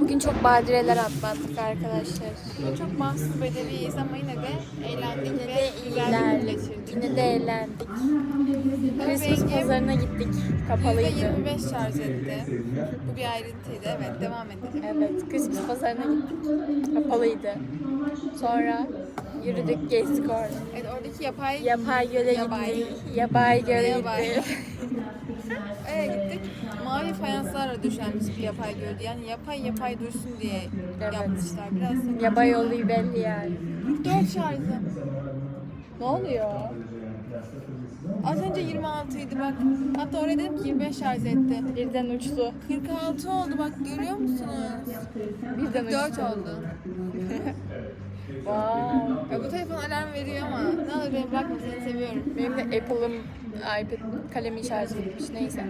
Bugün çok badireler atlattık arkadaşlar. Çok mahsus bedeliyiz ama yine de eğlendik Yine ve de güzel bir iyiler, gün geçirdik. yine de eğlendik. Christmas pazarına gittik. Kapalıydı. %25 şarj etti. Bu bir ayrıntıydı. Evet devam edelim. Evet, Christmas pazarına gittik. Kapalıydı. Sonra yürüdük, gezdik orada. Evet oradaki yapay Yapay göle Yabay. gittik. Yapay göle Yabay. gittik. Öyle gittik. Mavi fayanslarla döşenmiş bir yapay gördü. Yani yapay yapay dursun diye Evet. yapmışlar. Biraz da Yabay oluyor belli yani. 4 şarjı. Ne oluyor? Az önce 26 idi bak. Hatta oraya dedim ki 25 şarj etti. Birden uçtu. 46 oldu bak görüyor musunuz? Birden 4 uçtu. oldu. Wow. Ya bu telefon alarm veriyor ama olur beni bırakma seni seviyorum. Benim de Apple'ım iPad kalemi şarj etmiş neyse.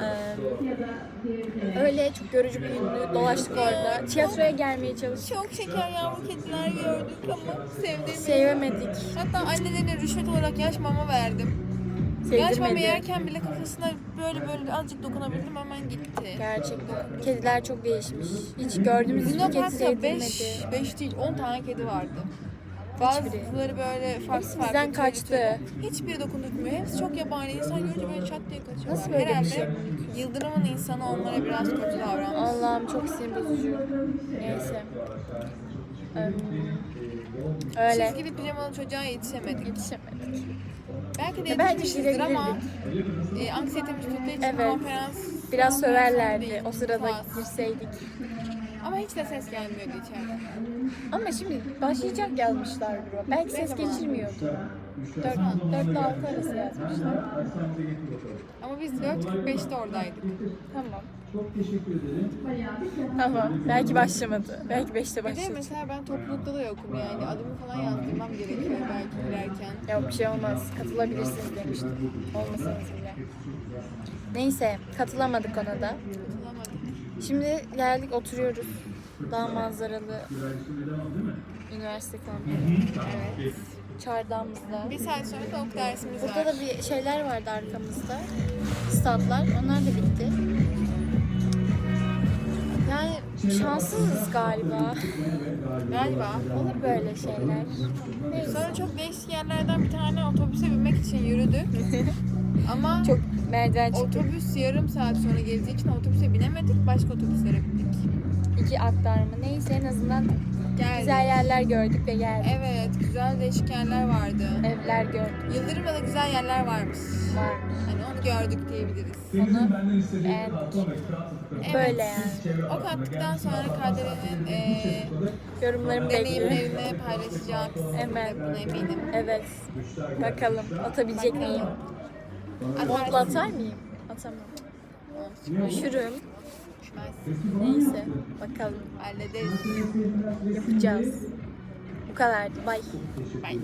Ee, öyle çok görücü bir gündü. Dolaştık orada. Tiyatroya gelmeye çalıştık. Çok şeker yavru kediler gördük ama sevdiğimiz. Sevemedik. Hatta annelerine rüşvet olarak yaş mama verdim. Yaş mama yerken bile kafasına böyle böyle azıcık dokunabildim hemen gitti. Gerçekten. Kediler çok değişmiş. Hiç gördüğümüz hiçbir Luna kedi Park'ta sevdirmedi. 5, 5 değil 10 tane kedi vardı. Bazıları böyle farklı farklı. bizden kaçtı. Hiçbiri dokundurtmuyor. Hepsi çok yabani. İnsan görünce böyle çat diye kaçıyor. Nasıl böyle bir Herhalde şey? Yıldırım'ın insanı onlara biraz kötü davranmış. Allah'ım çok sinir bozucu. Neyse. Öyle. Çizgili pijamalı çocuğa yetişemedik. Yetişemedik. Belki de Ya bence yetişmişizdir ama e, anksiyetemiz tuttuğu için Evet. konferans Biraz söverlerdi o sırada girseydik. Ama hiç de ses gelmiyordu içeriden. Ama şimdi başlayacak yazmışlar bro. Belki ses zaman? geçirmiyordu. 4, 4 ile 6 arası yazmışlar. Ama biz 4.45'te oradaydık. Tamam. Tamam. Belki başlamadı. Belki 5'te Bir de mesela ben toplulukta da yokum yani. Adımı falan yazdırmam gerekiyor belki girerken. Ya bir şey olmaz. Katılabilirsiniz demiştim. Olmasanız bile. Neyse. Katılamadık ona da. Şimdi geldik oturuyoruz. Daha manzaralı üniversite kampüsü. Evet. Çardağımızda. Bir saat sonra da ok dersimiz Burada var. da bir şeyler vardı arkamızda. Statlar. Onlar da bitti. Yani şanssızız galiba. Galiba. Olur böyle şeyler. Neyse. Sonra çok değişik yerlerden bir tane otobüse binmek için yürüdük. Ama Çok merdiven çıktık. otobüs yarım saat sonra geldiği için otobüse binemedik. Başka otobüslere bindik. İki aktarma. Neyse en azından Geldik. güzel yerler gördük ve geldik. Evet, güzel değişik yerler vardı. Evler gördük. Yıldırım'da da güzel yerler varmış. Varmış. Hani onu gördük diyebiliriz. Onu beğendik. Evet. Böyle yani. Ok attıktan sonra Kadere'nin eee Yorumlarımı bekliyorum. deneyimlerini paylaşacak. Hemen. Buna eminim. Evet. Bakalım atabilecek miyim? Montla atar mıyım? Atamam. Üşürüm. Neyse. Bakalım. Hallederiz. Yapacağız. Bu kadardı. Bye. Bye.